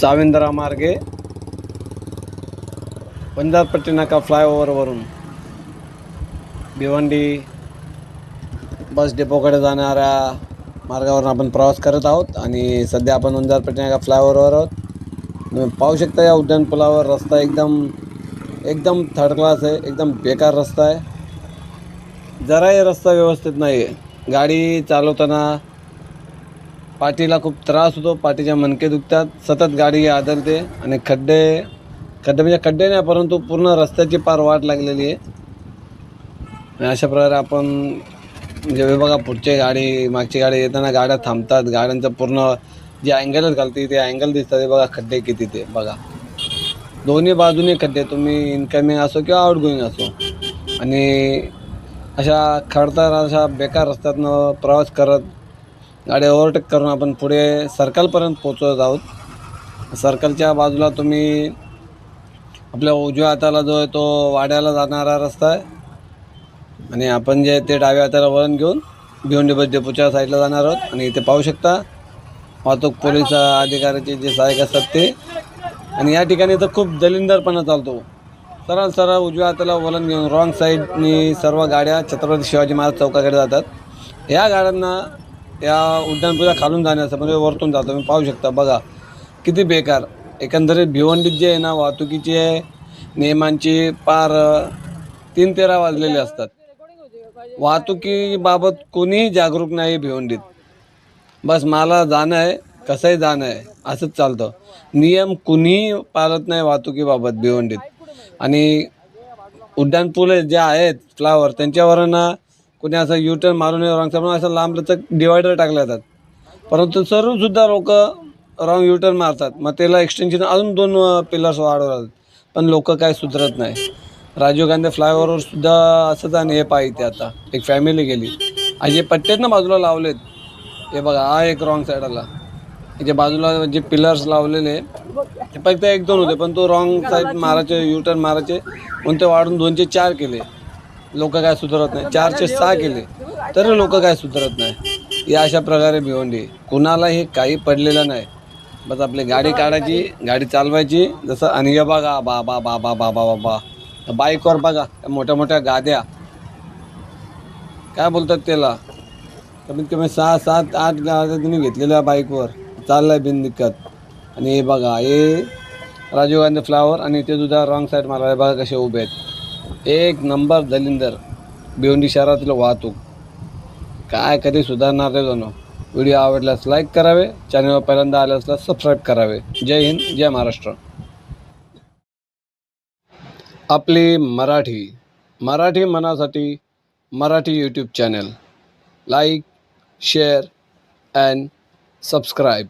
सावेंद्रा मार्गे वंजारपट्टी नाका फ्लायओव्हरवरून भिवंडी बस डेपोकडे जाणाऱ्या मार्गावरून आपण प्रवास करत आहोत आणि सध्या आपण वंजारपट्टी नाका फ्लायओव्हरवर आहोत. तुम्ही पाहू शकता या उड्डाण पुलावर रस्ता एकदम एकदम थर्ड क्लास आहे एकदम बेकार रस्ता आहे. जराही रस्ता व्यवस्थित नाही आहे गाडी चालवताना पाठीला खूप त्रास होतो पाठीच्या मणके दुखतात. सतत गाडी आदळते आणि खड्डे खड्डे म्हणजे खड्डे नाही परंतु पूर्ण रस्त्याची पार वाट लागलेली आहे. आणि अशा प्रकारे आपण म्हणजे हे बघा पुढची गाडी मागची गाडी येताना गाड्या थांबतात. गाड्यांचं पूर्ण जे अँगलच घालते ते अँगल दिसतात. ते बघा खड्डे किती ते बघा. दोन्ही बाजूने खड्डे तुम्ही इनकमिंग असो किंवा आउटगोईंग असो. आणि अशा खडतर अशा बेकार रस्त्यातनं प्रवास करत गाडी ओव्हरटेक करून आपण पुढे सर्कलपर्यंत पोचवत आहोत. सर्कलच्या बाजूला तुम्ही आपल्या उजव्या हाताला जो आहे तो वाड्याला जाणारा रस्ता आहे. आणि आपण जे ते डाव्या हाताला वळण घेऊन भिवंडी बस डेपोच्या साईडला जाणार आहोत. आणि इथे पाहू शकता वाहतूक पोलीस अधिकाऱ्याचे जे सहाय्यक असतात ते. आणि या ठिकाणी तर खूप दलिंदरपणा चालतो. सरळ सरळ उजव्या हाताला वळण घेऊन रॉंग साईडनी सर्व गाड्या छत्रपती शिवाजी महाराज चौकाकडे जातात. या गाड्यांना या उड्डाणपुला खालून जाण्याचं म्हणजे वरतून जातो. तुम्ही पाहू शकता बघा. किती बेकार. एकंदरीत भिवंडीत जे आहे ना वाहतुकीचे नियमांची पार तीन तेरा वाजलेले असतात. वाहतुकीबाबत कोणीही जागरूक नाही भिवंडीत. बस मला जाणं आहे कसंही जाणं आहे असंच चालतं. नियम कुणीही पाळत नाही वाहतुकीबाबत भिवंडीत. आणि उड्डाणपुले जे आहेत फ्लावर त्यांच्यावर ना कोणी असं युटर्न मारून रॉंग म्हणून असं लांब लचक डिवायडर टाकले जातात. परंतु सर्वसुद्धा लोक रॉंग युटर्न मारतात. मग त्याला एक्सटेन्शन अजून दोन पिलर्स वाढवतात पण लोक काय सुधरत नाही. राजीव गांधी फ्लायओव्हरवर सुद्धा असंच आणि हे पाहिजे आता. एक फॅमिली गेली. आणि जे पट्टेत ना बाजूला लावलेत हे बघा हा एक रॉंग साईडला याच्या बाजूला जे पिलर्स लावलेले ते फक्त एक दोन होते पण तो रॉंग साईड मारायचे युटर्न मारायचे म्हणून ते वाढून दोनचे चार केले. लोक काय सुधारत नाही. चारचे सहा केले तर लोक काय सुधारत नाही. या अशा प्रकारे भिवंडी कुणालाही काही पडलेलं नाही. बस आपली गाडी काढायची गाडी चालवायची. जसं आणि हे बघा बा बा बा बा बा बा बा. बा बाईकवर बघा त्या मोठ्या मोठ्या गाद्या. काय बोलतात त्याला? कमीत कमी सहा सात आठ गाड्या तुम्ही घेतलेल्या बाईकवर. चाललाय बिनदिक्कत आणि हे बघा हे राजीव गांधी फ्लावर आणि ते सुद्धा रॉंग साईड मला बघा कसे उभे आहेत. एक नंबर दलिंदर भिवंडी शहरातील वाहतूक. काय कधी सुधारणार नाही जाणं? व्हिडिओ आवडल्यास लाईक करावे चॅनलवर पहिल्यांदा आले असल्यास सबस्क्राईब करावे. जय हिंद जय महाराष्ट्र. आपली Marathi. Marathi मनासाठी Marathi YouTube channel like share and subscribe